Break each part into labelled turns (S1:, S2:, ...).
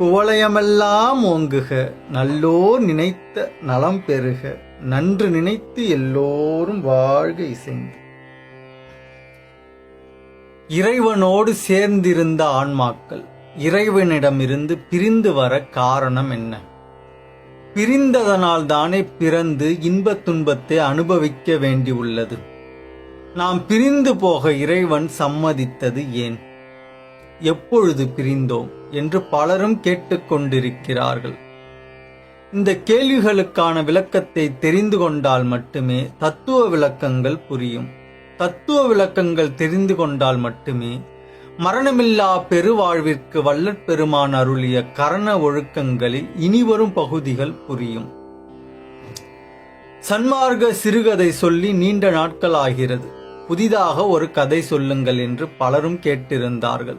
S1: குவளையமெல்லாம் ஓங்குக நல்லோர் நினைத்த நலம் பெறுக நன்று நினைத்து எல்லோரும் வாழ்க இசைந்து. இறைவனோடு சேர்ந்திருந்த ஆன்மாக்கள் இறைவனிடமிருந்து பிரிந்து வர காரணம் என்ன? பிரிந்ததனால் தானே பிறந்து இன்பத் துன்பத்தை அனுபவிக்க வேண்டியுள்ளது நாம் பிரிந்து போக இறைவன் சம்மதித்தது ஏன்? எப்பொழுது பிரிந்தோம் என்று பலரும் கேட்டுக்கொண்டிருக்கிறார்கள். இந்த கேள்விகளுக்கான விளக்கத்தை தெரிந்து கொண்டால் மட்டுமே தத்துவ விளக்கங்கள் புரியும். தத்துவ விளக்கங்கள் தெரிந்து கொண்டால் மட்டுமே மரணமில்லா பெருவாழ்விற்கு வல்லற்பெருமான் அருளிய கரண ஒழுக்கங்களில் இனிவரும் பகுதிகள் புரியும். சன்மார்க்க சிறுகதை சொல்லி நீண்ட நாட்கள் ஆகிறது. புதிதாக ஒரு கதை சொல்லுங்கள் என்று பலரும் கேட்டிருந்தார்கள்.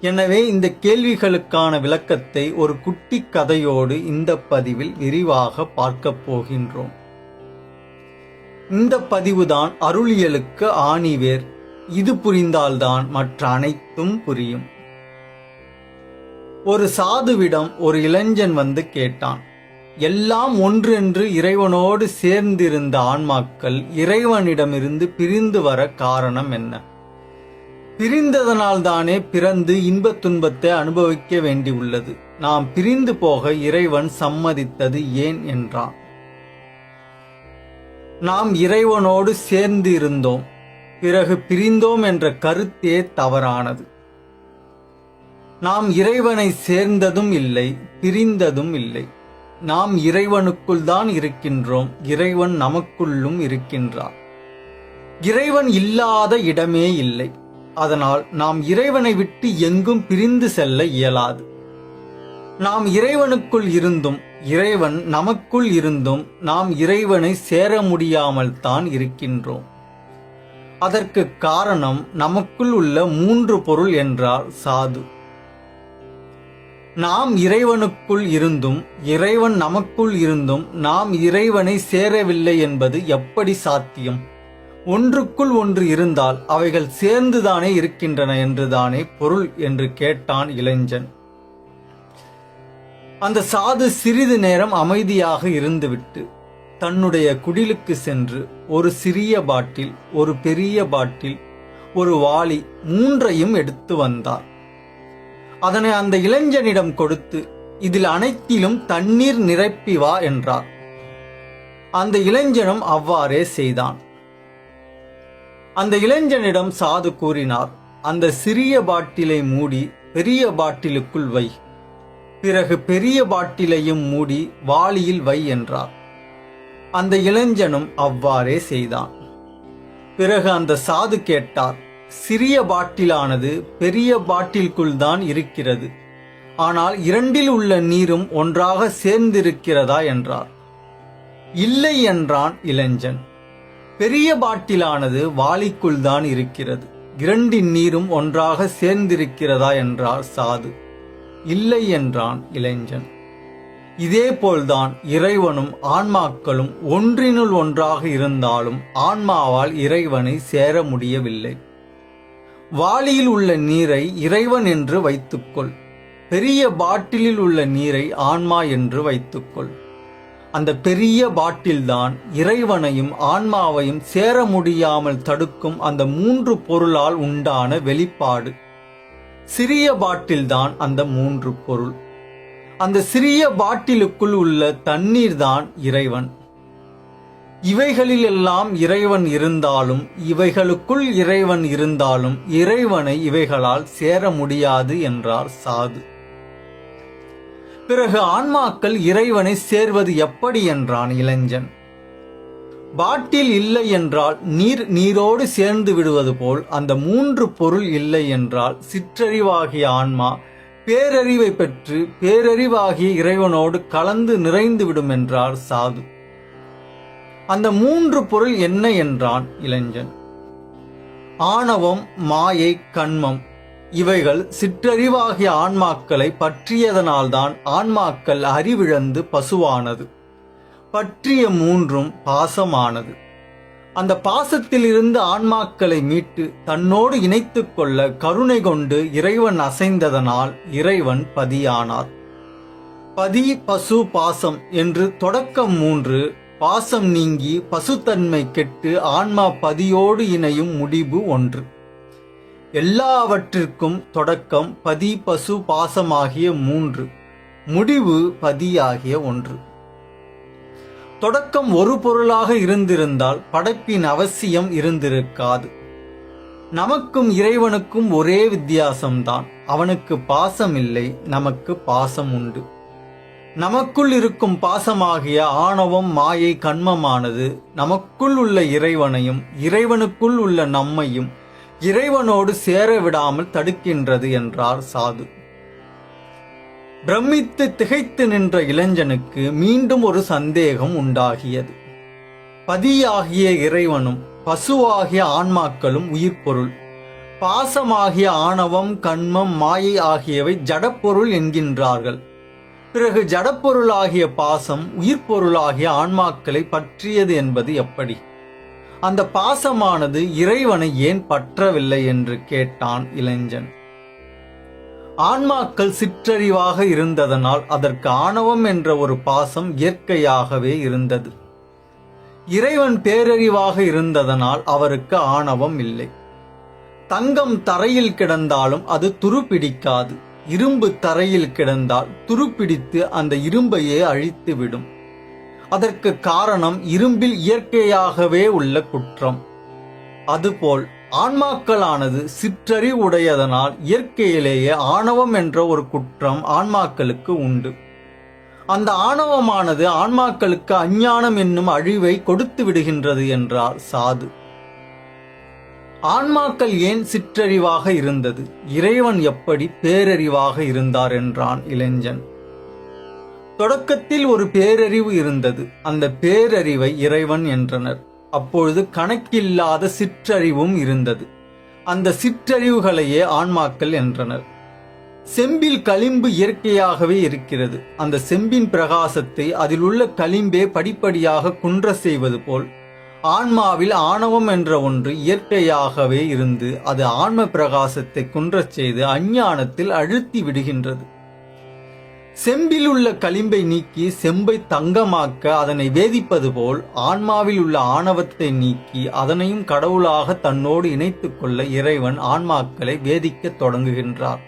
S1: எனவே இந்த கேள்விகளுக்கான விளக்கத்தை ஒரு குட்டி கதையோடு இந்த பதிவில் விரிவாக பார்க்கப் போகின்றோம். இந்த பதிவுதான் அருளியலுக்கு ஆணிவேர். இது புரிந்தால்தான் மற்ற அனைத்தும் புரியும். ஒரு சாதுவிடம் ஒரு இளைஞன் வந்து கேட்டான் எல்லாம் ஒன்றென்று இறைவனோடு சேர்ந்திருந்த ஆன்மாக்கள் இறைவனிடமிருந்து பிரிந்து வர காரணம் என்ன? பிரிந்ததனால்தானே பிறந்து இன்பத் துன்பத்தை அனுபவிக்க வேண்டியுள்ளது. நாம் பிரிந்து போக இறைவன் சம்மதித்தது ஏன் என்றான். நாம் இறைவனோடு சேர்ந்து இருந்தோம். பிறகு பிரிந்தோம் என்ற கருத்தே தவறானது. நாம் இறைவனை சேர்ந்ததும் இல்லை பிரிந்ததும் இல்லை. நாம் இறைவனுக்குள் தான் இருக்கின்றோம் இறைவன் நமக்குள்ளும் இருக்கின்றார் இறைவன் இல்லாத இடமே இல்லை. அதனால் நாம் இறைவனை விட்டு எங்கும் பிரிந்து செல்ல இயலாது. நாம் இறைவனுக்குள் இருந்தும் இறைவன் நமக்குள் இருந்தும் நாம் இறைவனை சேர முடியாமல் தான் இருக்கின்றோம். அதற்கு காரணம் நமக்குள் உள்ள மூன்று பொருள் என்றால் சாது. நாம் இறைவனுக்குள் இருந்தும் இறைவன் நமக்குள் இருந்தும் நாம் இறைவனை சேரவில்லை என்பது எப்படி சாத்தியம்? ஒன்றுக்குள் ஒன்று இருந்தால் அவைகள் சேர்ந்துதானே இருக்கின்றன என்றுதானே பொருள் என்று கேட்டான் இளைஞன். அந்த சாது சிறிது நேரம் அமைதியாக இருந்துவிட்டு தன்னுடைய குடிலுக்கு சென்று ஒரு சிறிய பாட்டில் ஒரு பெரிய பாட்டில் ஒரு வாளி மூன்றையும் எடுத்து வந்தார் அதனை அந்த இளைஞனிடம் கொடுத்து இதில் அனைத்திலும் தண்ணீர் நிரப்பி வா என்றார். அந்த இளைஞனும் அவ்வாறே செய்தான். அந்த இளைஞனிடம் சாது கூறினார் அந்த சிறிய பாட்டிலை மூடி பெரிய பாட்டிலுக்குள் வை. பிறகு பெரிய பாட்டிலையும் மூடி வாளியில் வை என்றார். அந்த இளைஞனும் அவ்வாறே செய்தான். பிறகு அந்த சாது கேட்டார் சிறிய பாட்டிலானது பெரிய பாட்டிலுக்குள் தான் இருக்கிறது. ஆனால் இரண்டில் உள்ள நீரும் ஒன்றாக சேர்ந்திருக்கிறதா? என்றார். இல்லை என்றான் இளைஞன். பெரிய பாட்டிலானது வாளிக்குள் தான் இருக்கிறது. இரண்டின் நீரும் ஒன்றாக சேர்ந்திருக்கிறதா என்றார் சாது. இல்லை என்றான் இளைஞன். இதேபோல்தான் இறைவனும் ஆன்மாக்களும் ஒன்றினுள் ஒன்றாக இருந்தாலும் ஆன்மாவால் இறைவனை சேர முடியவில்லை. வாளியில் உள்ள நீரை இறைவன் என்று வைத்துக்கொள். பெரிய பாட்டிலில் உள்ள நீரை ஆன்மா என்று வைத்துக்கொள். அந்த பெரிய பாட்டில்தான் இறைவனையும் ஆன்மாவையும் சேர முடியாமல் தடுக்கும் அந்த மூன்று பொருளால் உண்டான வெளிப்பாடு. சிறிய பாட்டில்தான் அந்த மூன்று பொருள். அந்த சிறிய பாட்டிலுக்குள் உள்ள தண்ணீர் தான் இறைவன். இவைகளிலெல்லாம் இறைவன் இருந்தாலும் இவைகளுக்குள் இறைவன் இருந்தாலும் இறைவனை இவைகளால் சேர முடியாது என்றார் சாது. பிறகு ஆன்மாக்கள் இறைவனை சேர்வது எப்படி என்றான் இளைஞன். பாட்டில் இல்லை என்றால் நீர் நீரோடு சேர்ந்து விடுவது போல் அந்த மூன்று பொருள் இல்லை என்றால் சிற்றறிவாகிய ஆன்மா பேரறிவை பெற்று பேரறிவாகிய இறைவனோடு கலந்து நிறைந்துவிடும் என்றார் சாது. அந்த மூன்று பொருள் என்ன என்றான் இளைஞன். ஆணவம் மாயை கண்மம் இவைகள் சிற்றறிவாகிய ஆன்மாக்களை பற்றியதனால்தான் ஆன்மாக்கள் அறிவிழந்து பசுவானது. பற்றிய மூன்றும் பாசமானது. அந்த பாசத்திலிருந்து ஆன்மாக்களை மீட்டு தன்னோடு இணைத்துக் கொள்ள கருணை கொண்டு இறைவன் அசைந்ததனால் இறைவன் பதியானார். பதி பசு பாசம் என்று தொடக்கம் மூன்று பாசம் நீங்கி பசுத்தன்மை கெட்டு ஆன்மா பதியோடு இணையும் முடிவு ஒன்று. எல்லாவற்றிற்கும் தொடக்கம் பதி பசு பாசமாகிய மூன்று முடிவு பதியாகிய ஒன்று. தொடக்கம் ஒரு பொருளாக இருந்திருந்தால் படைப்பின் அவசியம் இருந்திருக்காது. நமக்கும் இறைவனுக்கும் ஒரே வித்தியாசம்தான். அவனுக்கு பாசம் இல்லை நமக்கு பாசம் உண்டு நமக்குள் இருக்கும் பாசமாகிய ஆணவம் மாயை கண்மமானது நமக்குள் உள்ள இறைவனையும் இறைவனுக்குள் உள்ள நம்மையும் இறைவனோடு சேர விடாமல் தடுக்கின்றது என்றார் சாது. பிரமித்து திகைத்து நின்ற இளைஞனுக்கு மீண்டும் ஒரு சந்தேகம் உண்டாகியது. பதியாகிய இறைவனும் பசுவாகிய ஆன்மாக்களும் உயிர்ப்பொருள். பாசமாகிய ஆணவம் கண்மம் மாயை ஆகியவை ஜடப்பொருள் என்கின்றார்கள். பிறகு ஜடப்பொருளாகிய பாசம் உயிர்ப்பொருளாகிய ஆன்மாக்களை பற்றியது என்பது எப்படி? அந்த பாசமானது இறைவனை ஏன் பற்றவில்லை என்று கேட்டான் இளைஞன். ஆன்மாக்கள் சிற்றறிவாக இருந்ததனால் அதற்கு ஆணவம் என்ற ஒரு பாசம் இயற்கையாகவே இருந்தது. இறைவன் பேரறிவாக இருந்ததனால் அவருக்கு ஆணவம் இல்லை. தங்கம் தரையில் கிடந்தாலும் அது துருப்பிடிக்காது. இரும்பு தரையில் கிடந்தால் துருப்பிடித்து அந்த இரும்பையே அழித்துவிடும். அதற்கு காரணம் இரும்பில் இயற்கையாகவே உள்ள குற்றம். அதுபோல் ஆன்மாக்களானது சிற்றறிவுடையதனால் இயற்கையிலேயே ஆணவம் என்ற ஒரு குற்றம் ஆன்மாக்களுக்கு உண்டு. அந்த ஆணவமானது ஆன்மாக்களுக்கு அஞ்ஞானம் என்னும் அழிவை கொடுத்து விடுகின்றது என்றார் சாது. ஆன்மாக்கள் ஏன் சிற்றறிவாக இருந்தது? இறைவன் எப்படி பேரறிவாக இருந்தார் என்றான் இளைஞன். தொடக்கத்தில் ஒரு பேரறிவு இருந்தது. அந்த பேரறிவை இறைவன் என்றனர். அப்பொழுது கணக்கில்லாத சிற்றறிவும் இருந்தது. அந்த சிற்றறிவுகளையே ஆன்மாக்கள் என்றனர். செம்பில் களிம்பு இயற்கையாகவே இருக்கிறது. அந்த செம்பின் பிரகாசத்தை அதில் உள்ள களிம்பே படிப்படியாக குன்ற செய்வது போல் ஆன்மாவில் ஆணவம் என்ற ஒன்று இயற்கையாகவே இருந்து அது ஆன்ம பிரகாசத்தை குன்றச் செய்து அஞ்ஞானத்தில் அழுத்தி விடுகின்றது. செம்பில் உள்ள களிம்பை நீக்கி செம்பை தங்கமாக்க அதனை வேதிப்பது போல் ஆன்மாவில் உள்ள ஆணவத்தை நீக்கி அதனையும் கடவுளாக தன்னோடு இணைத்து கொள்ள இறைவன் ஆன்மாக்களை வேதிக்கத் தொடங்குகின்றார்.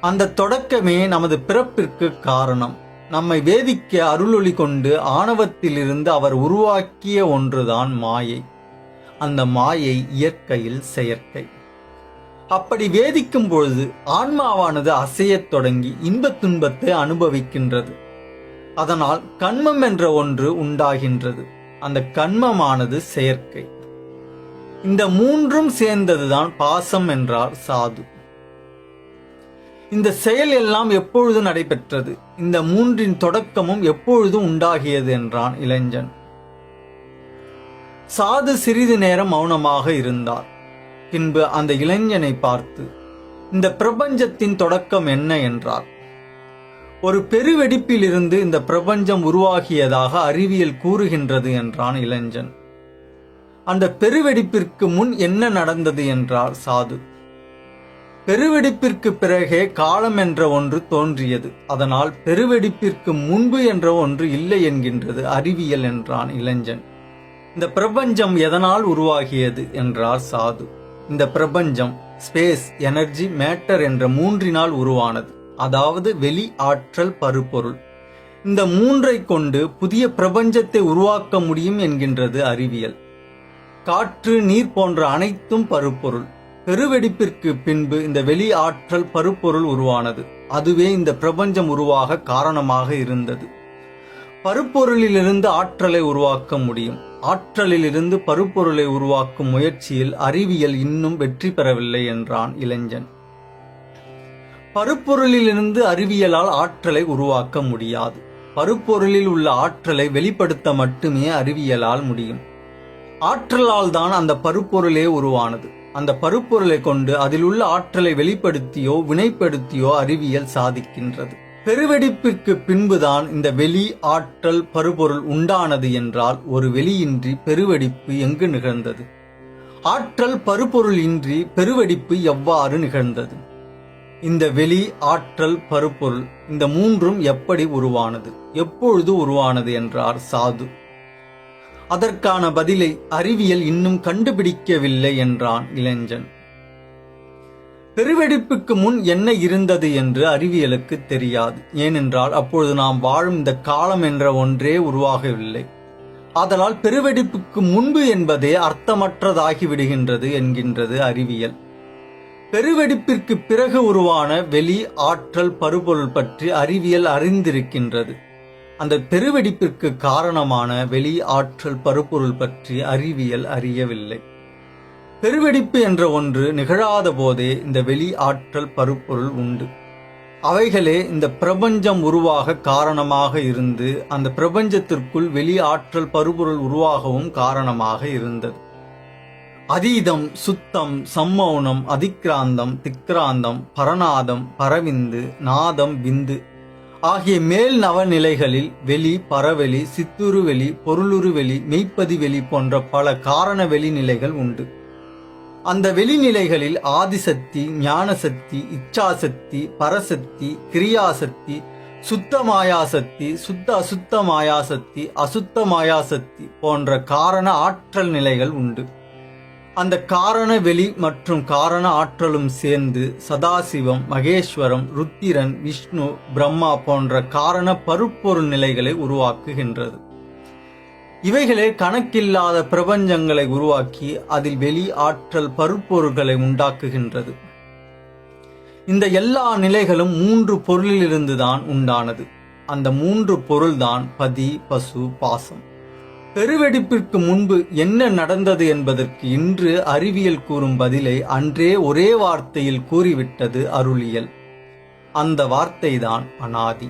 S1: அந்த தொடக்கமே நமது பிறப்பிற்கு காரணம். நம்மை வேதிக்க அருளொளி கொண்டு ஆணவத்திலிருந்து அவர் உருவாக்கிய ஒன்றுதான் மாயை. அந்த மாயை இயற்கையில் செயற்கை. அப்படி வேதிக்கும் பொழுது ஆன்மாவானது அசையத் தொடங்கி இன்பத் துன்பத்தை அனுபவிக்கின்றது. அதனால் கண்மம் என்ற ஒன்று உண்டாகின்றது. அந்த கண்மமானது செயற்கை. இந்த மூன்றும் சேர்ந்ததுதான் பாசம் என்றார் சாது. இந்த செயல் எல்லாம் எப்பொழுது நடைபெற்றது? இந்த மூன்றின் தொடக்கமும் எப்பொழுது உண்டாகியது என்றான் இளைஞன். சாது சிறிது நேரம் மௌனமாக இருந்தார். பின்பு அந்த இளைஞனை பார்த்து இந்த பிரபஞ்சத்தின் தொடக்கம் என்ன என்றார். ஒரு பெருவெடிப்பிலிருந்து இந்த பிரபஞ்சம் உருவாகியதாக அறிவியல் கூறுகின்றது என்றான் இளைஞன். அந்த பெருவெடிப்பிற்கு முன் என்ன நடந்தது என்றார் சாது. பெருவெடிப்பிற்கு பிறகே காலம் என்ற ஒன்று தோன்றியது. அதனால் பெருவெடிப்பிற்கு முன்பு என்ற ஒன்று இல்லை என்கின்றது அறிவியல் என்றான் இளைஞன். இந்த பிரபஞ்சம் எதனால் உருவாகியது என்றார் சாது. இந்த பிரபஞ்சம் ஸ்பேஸ் எனர்ஜி மேட்டர் என்ற மூன்றினால் உருவானது. அதாவது வெளி ஆற்றல் பருப்பொருள். இந்த மூன்றை கொண்டு புதிய பிரபஞ்சத்தை உருவாக்க முடியும் என்கின்றது அறிவியல். காற்று நீர் போன்ற அனைத்தும் பருப்பொருள். பெருவெடிப்பிற்கு பின்பு இந்த வெளி ஆற்றல் பருப்பொருள் உருவானது. அதுவே இந்த பிரபஞ்சம் உருவாக காரணமாக இருந்தது. பருப்பொருளிலிருந்து ஆற்றலை உருவாக்க முடியும். ஆற்றலிலிருந்து பருப்பொருளை உருவாக்கும் முயற்சியில் அறிவியல் இன்னும் வெற்றி பெறவில்லை என்றான் இளைஞன். பருப்பொருளிலிருந்து அறிவியலால் ஆற்றலை உருவாக்க முடியாது. பருப்பொருளில் உள்ள ஆற்றலை வெளிப்படுத்த மட்டுமே அறிவியலால் முடியும். ஆற்றலால் தான் அந்த பருப்பொருளே உருவானது. அந்த பருப்பொருளை கொண்டு அதில் உள்ள ஆற்றலை வெளிப்படுத்தியோ வினைப்படுத்தியோ அறிவியல் சாதிக்கின்றது. பெருவெடிப்பிற்கு பின்புதான் இந்த வெளி ஆற்றல் பருபொருள் உண்டானது என்றால் ஒரு வெளியின்றி பெருவெடிப்பு எங்கு நிகழ்ந்தது? ஆற்றல் பருப்பொருள் இன்றி பெருவெடிப்பு எவ்வாறு நிகழ்ந்தது? இந்த வெளி ஆற்றல் பருப்பொருள் இந்த மூன்றும் எப்படி உருவானது? எப்பொழுது உருவானது என்றார் சாது. அதற்கான பதிலை அறிவியல் இன்னும் கண்டுபிடிக்கவில்லை என்றான் இளைஞன். பெருவெடிப்புக்கு முன் என்ன இருந்தது என்று அறிவியலுக்கு தெரியாது. ஏனென்றால் அப்பொழுது நாம் வாழும் இந்த காலம் என்ற ஒன்றே உருவாகவில்லை. ஆதலால் பெருவெடிப்புக்கு முன்பு என்பதே அர்த்தமற்றதாகிவிடுகின்றது என்கின்றது அறிவியல். பெருவெடிப்பிற்கு பிறகு உருவான வெளி ஆற்றல் பருப்பொருள் பற்றி அறிவியல் அறிந்திருக்கின்றது. அந்த பெருவெடிப்பிற்கு காரணமான வெளி ஆற்றல் பருப்பொருள் பற்றி அறிவியல் அறியவில்லை. பெருவெடிப்பு என்ற ஒன்று நிகழாத போதே இந்த வெளி ஆற்றல் பருப்பொருள் உண்டு. அவைகளே இந்த பிரபஞ்சம் உருவாக காரணமாக இருந்து அந்த பிரபஞ்சத்திற்குள் வெளி ஆற்றல் பருப்பொருள் உருவாகவும் காரணமாக இருந்தது. அதீதம் சுத்தம் சம்மௌனம் அதிக்ராந்தம் திக்ராந்தம் பரநாதம் பரவிந்து நாதம் விந்து ஆகிய மேல் நவநிலைகளில் வெளி பரவெளி சித்துருவெளி பொருளுருவெளி மெய்ப்பதிவெளி போன்ற பல காரண வெளி நிலைகள் உண்டு. அந்த வெளிநிலைகளில் ஆதிசக்தி ஞானசக்தி இச்சாசக்தி பரசக்தி கிரியாசக்தி சுத்த மாயாசக்தி சுத்த அசுத்த மாயாசக்தி அசுத்த மாயாசக்தி போன்ற காரண ஆற்றல் நிலைகள் உண்டு. அந்த காரண வெளி மற்றும் காரண ஆற்றலும் சேர்ந்து சதாசிவம் மகேஸ்வரம் ருத்திரன் விஷ்ணு பிரம்மா போன்ற காரண பருப்பொருள் நிலைகளை உருவாக்குகின்றது. இவைகளே கணக்கில்லாத பிரபஞ்சங்களை உருவாக்கி அதில் வெளி ஆற்றல் பருப்பொருள்களை உண்டாக்குகின்றது. இந்த எல்லா நிலைகளும் மூன்று பொருளிலிருந்துதான் உண்டானது. அந்த மூன்று பொருள்தான் பதி பசு பாசம். பெருவெடிப்பிற்கு முன்பு என்ன நடந்தது என்பதற்கு இன்று அறிவியல் கூறும் பதிலை அன்றே ஒரே வார்த்தையில் கூறிவிட்டது அருளியல். அந்த வார்த்தைதான் அனாதி.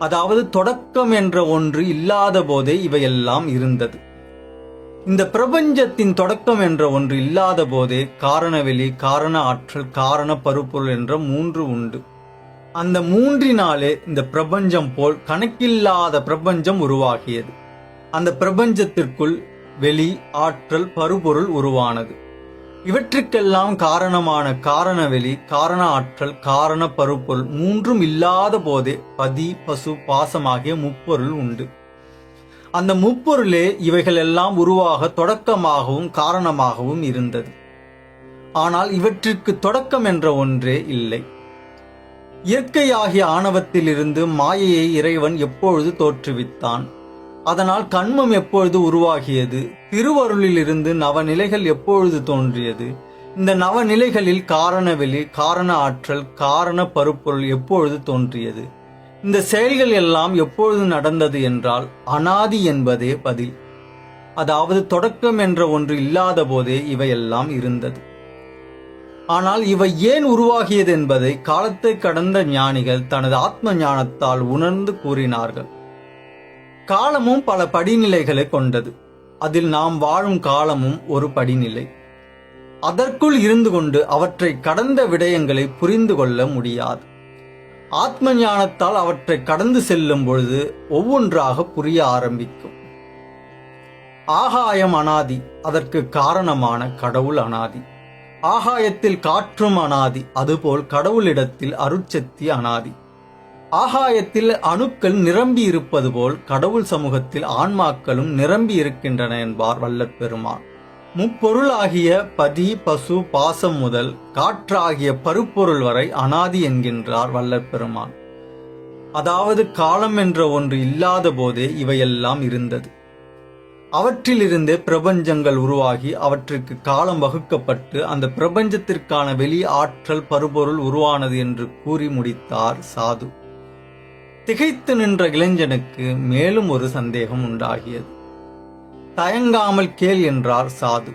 S1: அதாவது தொடக்கம் என்ற ஒன்று இல்லாத போதே இவையெல்லாம் இருந்தது. இந்த பிரபஞ்சத்தின் தொடக்கம் என்ற ஒன்று இல்லாத போதே காரணவெளி காரண ஆற்றல் காரண பருப்பொருள் என்ற மூன்று உண்டு. அந்த மூன்றினாலே இந்த பிரபஞ்சம் போல் கணக்கில்லாத பிரபஞ்சம் உருவாகியது. அந்த பிரபஞ்சத்திற்குள் வெளி ஆற்றல் பருப்பொருள் உருவானது. இவற்றுக்கெல்லாம் காரணமான காரணவெளி காரண ஆற்றல் காரண பருப்பொருள் மூன்றும் இல்லாத போதே பதி பசு பாசமாகிய முப்பொருள் உண்டு. அந்த முப்பொருளே இவைகளெல்லாம் உருவாக தொடக்கமாகவும் காரணமாகவும் இருந்தது. ஆனால் இவற்றிற்கு தொடக்கம் என்ற ஒன்றே இல்லை. இயற்கையாகிய ஆணவத்திலிருந்து மாயையை இறைவன் எப்பொழுது தோற்றுவித்தான்? அதனால் கண்மம் எப்பொழுது உருவாகியது? திருவருளிலிருந்து நவநிலைகள் எப்பொழுது தோன்றியது? இந்த நவநிலைகளில் காரணவெளி காரண ஆற்றல் காரண பருப்பொருள் எப்பொழுது தோன்றியது? இந்த செயல்கள் எல்லாம் எப்பொழுது நடந்தது என்றால் அனாதி என்பதே பதில். அதாவது தொடக்கம் என்ற ஒன்று இல்லாத போதே இவையெல்லாம் இருந்தது. ஆனால் இவை ஏன் உருவாகியது என்பதை காலத்தை கடந்த ஞானிகள் தனது ஆத்ம ஞானத்தால் உணர்ந்து கூறினார்கள். காலமும் பல படிநிலைகளை கொண்டது. அதில் நாம் வாழும் காலமும் ஒரு படிநிலை. அதற்குள் இருந்து கொண்டு அவற்றை கடந்த விடயங்களை புரிந்து கொள்ள முடியாது. ஆத்ம ஞானத்தால் அவற்றை கடந்து செல்லும் பொழுது ஒவ்வொன்றாக புரிய ஆரம்பிக்கும். ஆகாயம் அனாதி அதற்கு காரணமான கடவுள் அனாதி. ஆகாயத்தில் காற்றும் அனாதி அதுபோல் கடவுளிடத்தில் அருட்சக்தி அனாதி. ஆகாயத்தில் அணுக்கள் நிரம்பி இருப்பது போல் கடவுள் சமூகத்தில் ஆன்மாக்களும் நிரம்பி இருக்கின்றன என்பார் வல்லப்பெருமான் முப்பொருளாகிய பதி பசு பாசம் முதல் காற்றாகிய பருப்பொருள் வரை அனாதி என்கின்றார் வல்லப்பெருமான் அதாவது காலம் என்ற ஒன்று இல்லாத போதே இவையெல்லாம் இருந்தது. அவற்றிலிருந்தே பிரபஞ்சங்கள் உருவாகி அவற்றிற்கு காலம் வகுக்கப்பட்டு அந்த பிரபஞ்சத்திற்கான வெளி ஆற்றல் பருபொருள் உருவானது என்று கூறி முடித்தார் சாது. திகைத்து நின்ற இளைஞனுக்கு மேலும் ஒரு சந்தேகம் உண்டாகியது. தயங்காமல் கேள் என்றார் சாது.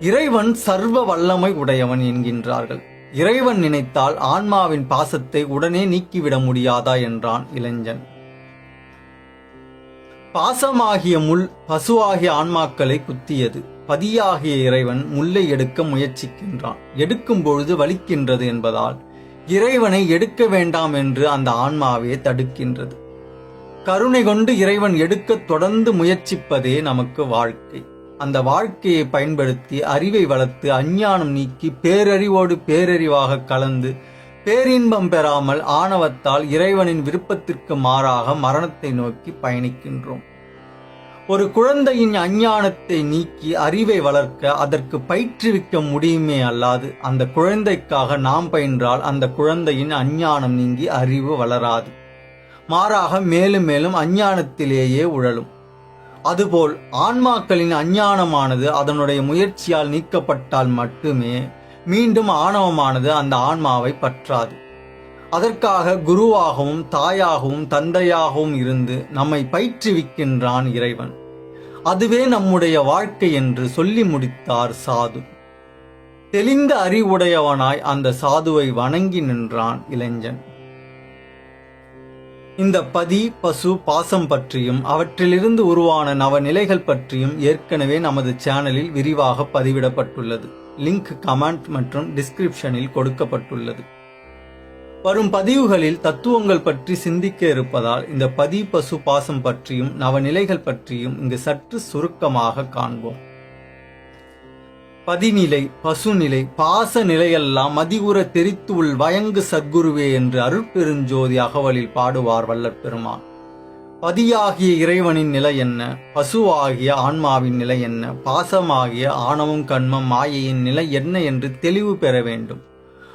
S1: இறைவன் சர்வ வல்லமை உடையவன் என்கின்றார்கள். இறைவன் நினைத்தால் ஆன்மாவின் பாசத்தை உடனே நீக்கிவிட முடியாதா என்றான் இளைஞன். பாசமாகிய முள் பசுவாகிய ஆன்மாக்களை குத்தியது. பதியாகிய இறைவன் முல்லை எடுக்க முயற்சிக்கின்றான். எடுக்கும் பொழுது வலிக்கின்றது என்பதால் இறைவனை எடுக்க வேண்டாம் என்று அந்த ஆன்மாவே தடுக்கின்றது. கருணை கொண்டு இறைவன் எடுக்க தொடர்ந்து முயற்சிப்பதே நமக்கு வாழ்க்கை. அந்த வாழ்க்கையை பயன்படுத்தி அறிவை வளர்த்து அஞ்ஞானம் நீக்கி பேரறிவோடு பேரறிவாக கலந்து பேரின்பம் பெறாமல் ஆணவத்தால் இறைவனின் விருப்பத்திற்கு மாறாக மரணத்தை நோக்கி பயணிக்கின்றோம். ஒரு குழந்தையின் அஞ்ஞானத்தை நீக்கி அறிவை வளர்க்க அதற்கு பயிற்றுவிக்க முடியுமே அல்லாது அந்த குழந்தைக்காக நாம் பயின்றால் அந்த குழந்தையின் அஞ்ஞானம் நீங்கி அறிவு வளராது. மாறாக மேலும் மேலும் அஞ்ஞானத்திலேயே உழலும். அதுபோல் ஆன்மாக்களின் அஞ்ஞானமானது அதனுடைய முயற்சியால் நீக்கப்பட்டால் மட்டுமே மீண்டும் ஆணவமானது அந்த ஆன்மாவை பற்றாது. அதற்காக குருவாகவும் தாயாகவும் தந்தையாகவும் இருந்து நம்மை பயிற்றுவிக்கின்றான் இறைவன். அதுவே நம்முடைய வாழ்க்கை என்று சொல்லி முடித்தார் சாது. தெளிந்த அறிவுடையவனாய் அந்த சாதுவை வணங்கி நின்றான் இளைஞன். இந்த பதி பசு பாசம் பற்றியும் அவற்றிலிருந்து உருவான நவநிலைகள் பற்றியும் ஏற்கனவே நமது சேனலில் விரிவாக பதிவிடப்பட்டுள்ளது. லிங்க் கமெண்ட் மற்றும் டிஸ்கிரிப்ஷனில் கொடுக்கப்பட்டுள்ளது. வரும் பதிவுகளில் தத்துவங்கள் பற்றி சிந்திக்க இருப்பதால் இந்த பதி பசு பாசம் பற்றியும் நவநிலைகள் பற்றியும் இங்கு சற்று சுருக்கமாக காண்போம். பதிநிலை பசுநிலை பாச நிலையெல்லாம் மதிகுற தெரித்து உள் வயங்கு சத்குருவே என்று அருட்பெருஞ்சோதி அகவலில் பாடுவார் வல்லற்பெருமான். பதியாகிய இறைவனின் நிலை என்ன? பசுவாகிய ஆன்மாவின் நிலை என்ன? பாசமாகிய ஆணவம் கண்மம் மாயையின் நிலை என்ன என்று தெளிவு பெற வேண்டும்.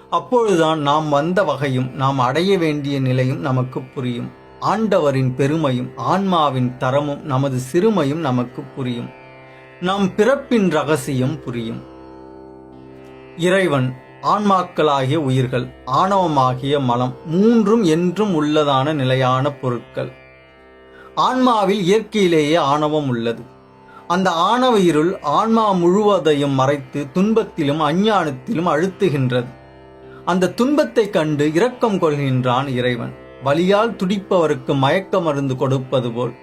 S1: அப்பொழுதுதான் நாம் வந்த வகையும் நாம் அடைய வேண்டிய நிலையும் நமக்கு புரியும். ஆண்டவரின் பெருமையும் ஆன்மாவின் தரமும் நமது சிறுமையும் நமக்கு புரியும். நம் பிறப்பின் ரகசியம் புரியும். இறைவன் ஆன்மாக்களாகிய உயிர்கள் ஆணவமாகிய மலம் மூன்றும் என்றும் உள்ளதான நிலையான பொருட்கள். ஆன்மாவில் இயற்கையிலேயே ஆணவம் உள்ளது. அந்த ஆணவ இருள் ஆன்மா முழுவதையும் மறைத்து துன்பத்திலும் அஞ்ஞானத்திலும் அழுத்துகின்றது. அந்த துன்பத்தை கண்டு இரக்கம் கொள்கின்றான் இறைவன். வலியால் துடிப்பவருக்கு மயக்க மருந்து கொடுப்பது போல்.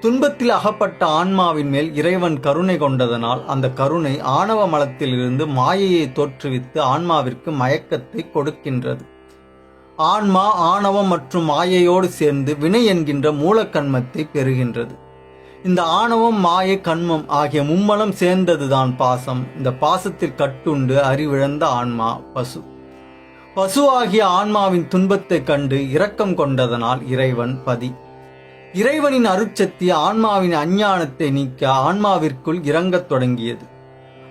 S1: துன்பத்தில் அகப்பட்ட ஆன்மாவின் மேல் இறைவன் கருணை கொண்டதனால் அந்த கருணை ஆணவ மலத்திலிருந்து மாயையை தோற்றுவித்து ஆன்மாவிற்கு மயக்கத்தை கொடுக்கின்றது. ஆன்மா ஆணவம் மற்றும் மாயையோடு சேர்ந்து வினை என்கின்ற மூலக்கண்மத்தை பெறுகின்றது. இந்த ஆணவம் மாயை கண்மம் ஆகிய மும்மலம் சேர்ந்ததுதான் பாசம். இந்த பாசத்தில் கட்டுண்டு அறிவிழந்த ஆன்மா பசு. பசு ஆகிய ஆன்மாவின் துன்பத்தைக் கண்டு இரக்கம் கொண்டதனால் இறைவன் பதி. இறைவனின் அருட்சக்தி ஆன்மாவின் அஞ்ஞானத்தை நீக்க ஆன்மாவிற்குள் இறங்கத் தொடங்கியது.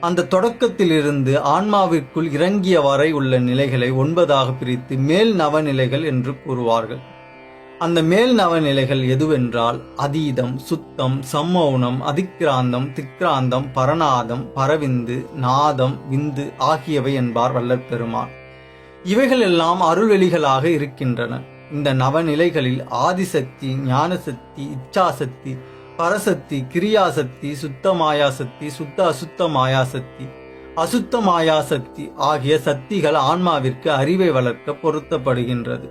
S1: அந்த தொடக்கத்திலிருந்து ஆன்மாவிற்குள் இறங்கிய வரை உள்ள நிலைகளை ஒன்பதாக பிரித்து மேல் நவநிலைகள் என்று கூறுவார்கள். அந்த மேல் நவநிலைகள் எதுவென்றால் அதீதம் சுத்தம் சம்மௌனம் அதிக்கிராந்தம் திக்ராந்தம் பரநாதம் பரவிந்து நாதம் விந்து ஆகியவை என்பார் வல்லற்பெருமான் இவைகள் எல்லாம் அருள்வெளிகளாக இருக்கின்றன. இந்த நவநிலைகளில் ஆதிசக்தி ஞானசக்தி இச்சாசக்தி பரசக்தி கிரியாசக்தி சுத்த மாயாசக்தி சுத்த அசுத்த மாயாசக்தி அசுத்த மாயாசக்தி ஆகிய சக்திகள் ஆன்மாவிற்கு அறிவை வளர்க்க பொருத்தப்படுகின்றது.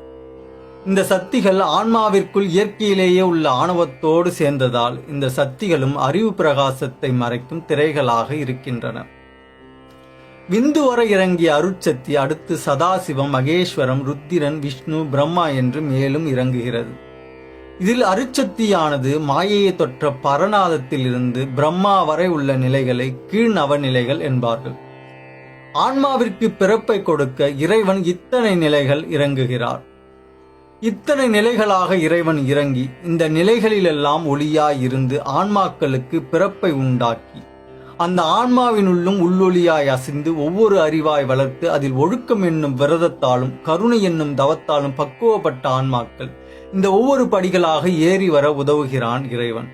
S1: இந்த சக்திகள் ஆன்மாவிற்குள் இயற்கையிலேயே உள்ள ஆணவத்தோடு சேர்ந்ததால் இந்த சக்திகளும் அறிவு பிரகாசத்தை மறைக்கும் திரைகளாக இருக்கின்றன. விந்து வரை இறங்கிய அருட்சக்தி அடுத்து சதாசிவம் மகேஸ்வரம் ருத்திரன் விஷ்ணு பிரம்மா என்று மேலும் இறங்குகிறது. இதில் அருட்சக்தியானது மாயையை தொற்ற பரநாதத்திலிருந்து பிரம்மா வரை உள்ள நிலைகளை கீழ் நவநிலைகள் என்பார்கள். ஆன்மாவிற்கு பிறப்பை கொடுக்க இறைவன் இத்தனை நிலைகள் இறங்குகிறார். இத்தனை நிலைகளாக இறைவன் இறங்கி இந்த நிலைகளிலெல்லாம் ஒளியாய் இருந்து ஆன்மாக்களுக்கு பிறப்பை உண்டாக்கி அந்த ஆன்மாவினுள்ளும் உள்ளொளியாய் அசைந்து ஒவ்வொரு அறிவாய் வளர்த்து அதில் ஒழுக்கம் என்னும் விரதத்தாலும் கருணை என்னும் தவத்தாலும் பக்குவப்பட்ட ஆன்மாக்கள் இந்த ஒவ்வொரு படிகளாக ஏறி வர உதவுகிறான் இறைவன்.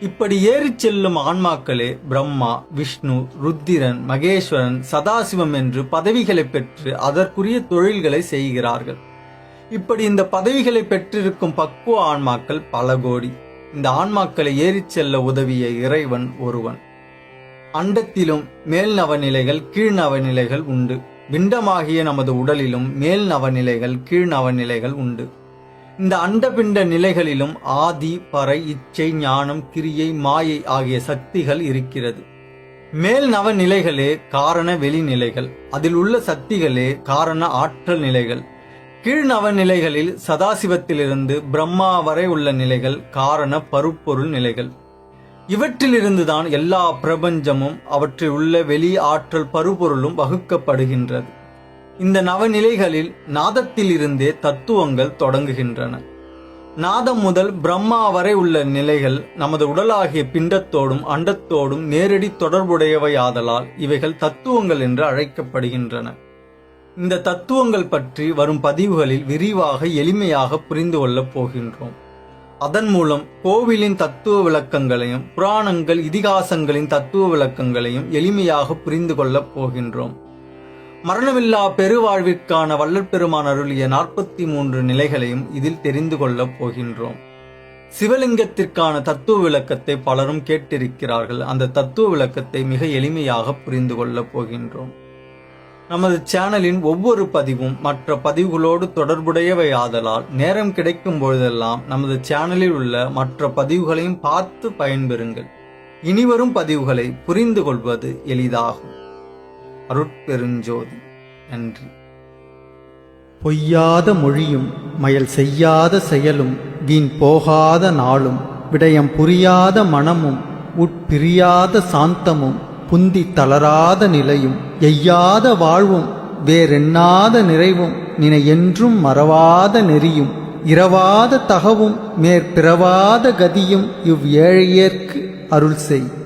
S1: இப்படி ஏறிச் செல்லும் ஆன்மாக்களே பிரம்மா விஷ்ணு ருத்திரன் மகேஸ்வரன் சதாசிவம் என்று பதவிகளை பெற்று அதற்குரிய தொழில்களை செய்கிறார்கள். இப்படி இந்த பதவிகளை பெற்றிருக்கும் பக்குவ ஆன்மாக்கள் பல கோடி. இந்த ஆன்மாக்களை ஏறிச் செல்ல உதவிய இறைவன் ஒருவன். அண்டத்திலும் மேல் நவநிலைகள் கீழ் நவநிலைகள் உண்டு. பிண்டமாகிய நமது உடலிலும் மேல் நவநிலைகள் கீழ் நவநிலைகள் உண்டு. இந்த அண்டபிண்ட நிலைகளிலும் ஆதி பறை இச்சை ஞானம் கிரியை மாயை ஆகிய சக்திகள் இருக்கிறது. மேல் நவநிலைகளே காரண வெளிநிலைகள். அதில் உள்ள சக்திகளே காரண ஆற்றல் நிலைகள். கீழ் நவநிலைகளில் சதாசிவத்திலிருந்து பிரம்மா வரை உள்ள நிலைகள் காரண பருப்பொருள் நிலைகள். இவற்றிலிருந்துதான் எல்லா பிரபஞ்சமும் அவற்றில் உள்ள வெளி ஆற்றல் பருபொருளும் வகுக்கப்படுகின்றது. இந்த நவநிலைகளில் நாதத்திலிருந்தே தத்துவங்கள் தொடங்குகின்றன. நாதம் முதல் பிரம்மா வரை உள்ள நிலைகள் நமது உடலாகிய பிண்டத்தோடும் அண்டத்தோடும் நேரடி தொடர்புடையவையாதலால் இவைகள் தத்துவங்கள் என்று அழைக்கப்படுகின்றன. இந்த தத்துவங்கள் பற்றி வரும் பதிவுகளில் விரிவாக எளிமையாக புரிந்து கொள்ளப் போகின்றோம். அதன் மூலம் கோவிலின் தத்துவ விளக்கங்களையும் புராணங்கள் இதிகாசங்களின் தத்துவ விளக்கங்களையும் எளிமையாக புரிந்து கொள்ளப் போகின்றோம். மரணமில்லா பெருவாழ்விற்கான வள்ளல் அருளிய நாற்பத்தி மூன்று நிலைகளையும் இதில் தெரிந்து கொள்ளப் போகின்றோம். சிவலிங்கத்திற்கான தத்துவ விளக்கத்தை பலரும் கேட்டிருக்கிறார்கள். அந்த தத்துவ விளக்கத்தை மிக எளிமையாக புரிந்து கொள்ளப் போகின்றோம். நமது சேனலின் ஒவ்வொரு பதிவும் மற்ற பதிவுகளோடு தொடர்புடையவை ஆதலால் நேரம் கிடைக்கும் பொழுதெல்லாம் நமது சேனலில் உள்ள மற்ற பதிவுகளையும் பார்த்து பயன்பெறுங்கள். இனிவரும் பதிவுகளை புரிந்து கொள்வது எளிதாகும். அருட்பெருஞ்சோதி. நன்றி.
S2: பொய்யாத மொழியும் மயல் செய்யாத செயலும் வீண் போகாத நாளும் விடயம் புரியாத மனமும் உட்பிரியாத சாந்தமும் புந்தி தளராத நிலையும் எய்யாத வாழ்வும் வேறெண்ணாத நிறைவும் நினை என்றும் மறவாத நெறியும் இரவாத தகவும் மேற்பிறவாத கதியும் இவ் ஏழையேற்கு அருள் செய்.